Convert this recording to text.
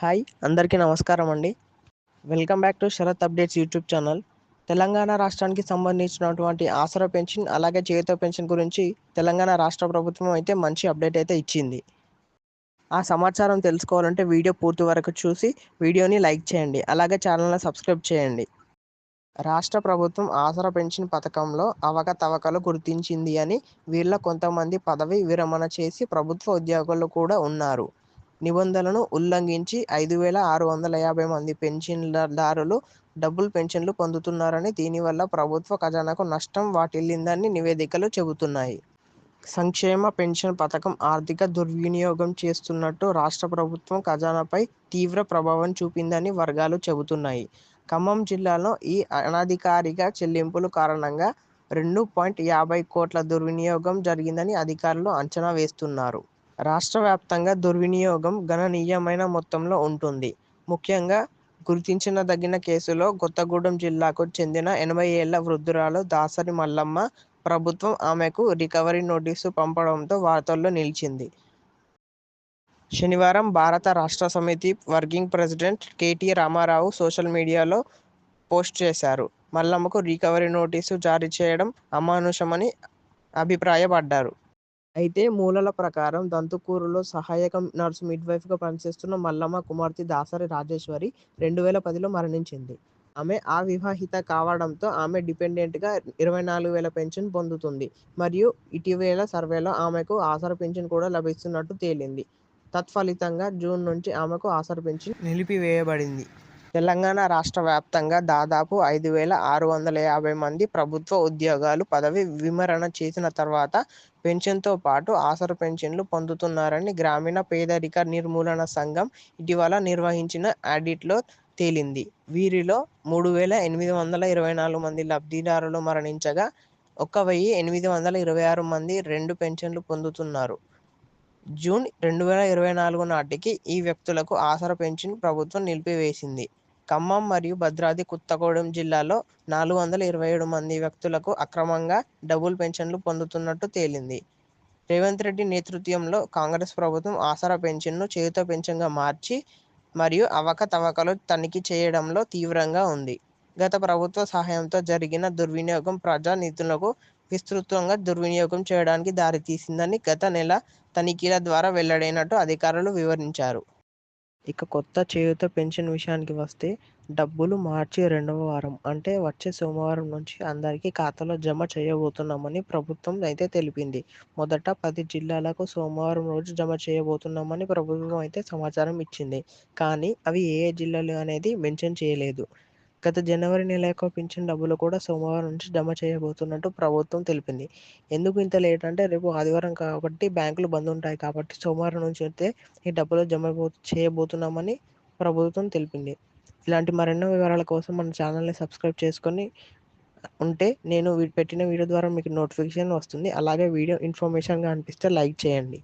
Hi అందరికీ నమస్కారం అండి. Welcome back to Sharath updates YouTube channel. Telangana రాష్ట్రానికి సంబంధించినటువంటి ఆసరా పెన్షన్ అలాగే చేయుత పెన్షన్ గురించి తెలంగాణ రాష్ట్ర ప్రభుత్వం అయితే మంచి అప్డేట్ అయితే ఇచ్చింది. ఆ సమాచారం తెలుసుకోవాలంటే వీడియో పూర్తి వరకు చూసి వీడియోని లైక్ చేయండి అలాగే ఛానల్ని సబ్స్క్రైబ్ చేయండి. రాష్ట్ర ప్రభుత్వం ఆసరా పెన్షన్ పథకంలో అవకతవకలు గుర్తించింది అని వీళ్ళ కొంతమంది పదవి విరమణ చేసి ప్రభుత్వ ఉద్యోగులు కూడా ఉన్నారు. నిబంధనలను ఉల్లంఘించి ఐదు వేల ఆరు వందల యాభై మంది పెన్షన్దారులు డబుల్ పెన్షన్లు పొందుతున్నారని దీనివల్ల ప్రభుత్వ ఖజానాకు నష్టం వాటిల్లిందని నివేదికలు చెబుతున్నాయి. సంక్షేమ పెన్షన్ పథకం ఆర్థిక దుర్వినియోగం చేస్తున్నట్టు రాష్ట్ర ప్రభుత్వం ఖజానాపై తీవ్ర ప్రభావం చూపిందని వర్గాలు చెబుతున్నాయి. ఖమ్మం జిల్లాలో ఈ అనధికారిక చెల్లింపుల కారణంగా రెండు పాయింట్ యాభై కోట్ల దుర్వినియోగం జరిగిందని అధికారులు అంచనా వేస్తున్నారు. రాష్ట్ర వ్యాప్తంగా దుర్వినియోగం గణనీయమైన మొత్తంలో ఉంటుంది. ముఖ్యంగా గుర్తించదగిన కేసులో కొత్తగూడెం జిల్లాకు చెందిన ఎనభై ఏళ్ళ వృద్ధురాలు దాసరి మల్లమ్మ ప్రభుత్వం ఆమెకు రికవరీ నోటీసు పంపడంతో వార్తల్లో నిలిచింది. శనివారం Bharat Rashtra Samithi working president KT Ramarao social media post చేశారు. మల్లమ్మకు రికవరీ నోటీసు జారీ చేయడం అమానుషమని అభిప్రాయపడ్డారు. అయితే మూలాల ప్రకారం దంతుకూరులో సహాయక నర్సు మిడ్వైఫ్గా పనిచేస్తున్న మల్లమ్మ కుమార్తె దాసరి రాజేశ్వరి రెండు వేల పదిలో మరణించింది. ఆమె అవివాహిత కావడంతో ఆమె డిపెండెంట్గా ఇరవై నాలుగు వేల పెన్షన్ పొందుతుంది. మరియు ఇటీవల సర్వేలో ఆమెకు ఆసర పెన్షన్ కూడా లభిస్తున్నట్టు తేలింది. తత్ఫలితంగా జూన్ నుంచి ఆమెకు ఆసర పెన్షన్ నిలిపివేయబడింది. తెలంగాణ రాష్ట్ర వ్యాప్తంగా దాదాపు ఐదు వేల ఆరు వందల యాభై మంది ప్రభుత్వ ఉద్యోగాలు పదవి విమరణ చేసిన తర్వాత పెన్షన్తో పాటు ఆసర పెన్షన్లు పొందుతున్నారని గ్రామీణ పేదరిక నిర్మూలన సంఘం ఇటీవల నిర్వహించిన ఆడిట్లో తేలింది. వీరిలో మూడు వేల ఎనిమిది వందల ఇరవై నాలుగు మంది లబ్ధిదారులు మరణించగా ఒక వెయ్యి ఎనిమిది వందల ఇరవై ఆరు మంది రెండు పెన్షన్లు పొందుతున్నారు. జూన్ రెండు వేల ఇరవై నాలుగు నాటికి ఈ వ్యక్తులకు ఆసరా పెన్షన్ ప్రభుత్వం నిలిపివేసింది. ఖమ్మం మరియు భద్రాద్రి కొత్తగూడెం జిల్లాలో నాలుగు వందల ఇరవై ఏడు మంది వ్యక్తులకు అక్రమంగా డబుల్ పెన్షన్లు పొందుతున్నట్టు తేలింది. రేవంత్ రెడ్డి నేతృత్వంలో కాంగ్రెస్ ప్రభుత్వం ఆసరా పెన్షన్ను చేయుత పెన్షన్గా మార్చి మరియు అవకతవకలు తనిఖీ చేయడంలో తీవ్రంగా ఉంది. గత ప్రభుత్వ సహాయంతో జరిగిన దుర్వినియోగం ప్రజా నిధులకు విస్తృతంగా దుర్వినియోగం చేయడానికి దారితీసిందని గత నెల తనిఖీల ద్వారా వెల్లడైనట్టు అధికారులు వివరించారు. ఇక కొత్త చేయూత పెన్షన్ విషయానికి వస్తే డబ్బులు మార్చి రెండవ వారం అంటే వచ్చే సోమవారం నుంచి అందరికీ ఖాతాలో జమ చేయబోతున్నామని ప్రభుత్వం అయితే తెలిపింది. మొదట పది జిల్లాలకు సోమవారం రోజు జమ చేయబోతున్నామని ప్రభుత్వం అయితే సమాచారం ఇచ్చింది. కానీ అవి ఏ ఏ జిల్లాలు అనేది మెన్షన్ చేయలేదు. గత జనవరి నెల యొక్క పింఛన్ డబ్బులు కూడా సోమవారం నుంచి జమ చేయబోతున్నట్టు ప్రభుత్వం తెలిపింది. ఎందుకు ఇంత లేట్ అంటే రేపు ఆదివారం కాబట్టి బ్యాంకులు బంద్ ఉంటాయి కాబట్టి సోమవారం నుంచి అయితే ఈ డబ్బులు జమ చేయబోతున్నామని ప్రభుత్వం తెలిపింది. ఇలాంటి మరెన్నో వివరాల కోసం మన ఛానల్ని సబ్స్క్రైబ్ చేసుకొని ఉంటే నేను పెట్టిన వీడియో ద్వారా మీకు నోటిఫికేషన్ వస్తుంది. అలాగే వీడియో ఇన్ఫర్మేషన్గా అనిపిస్తే లైక్ చేయండి.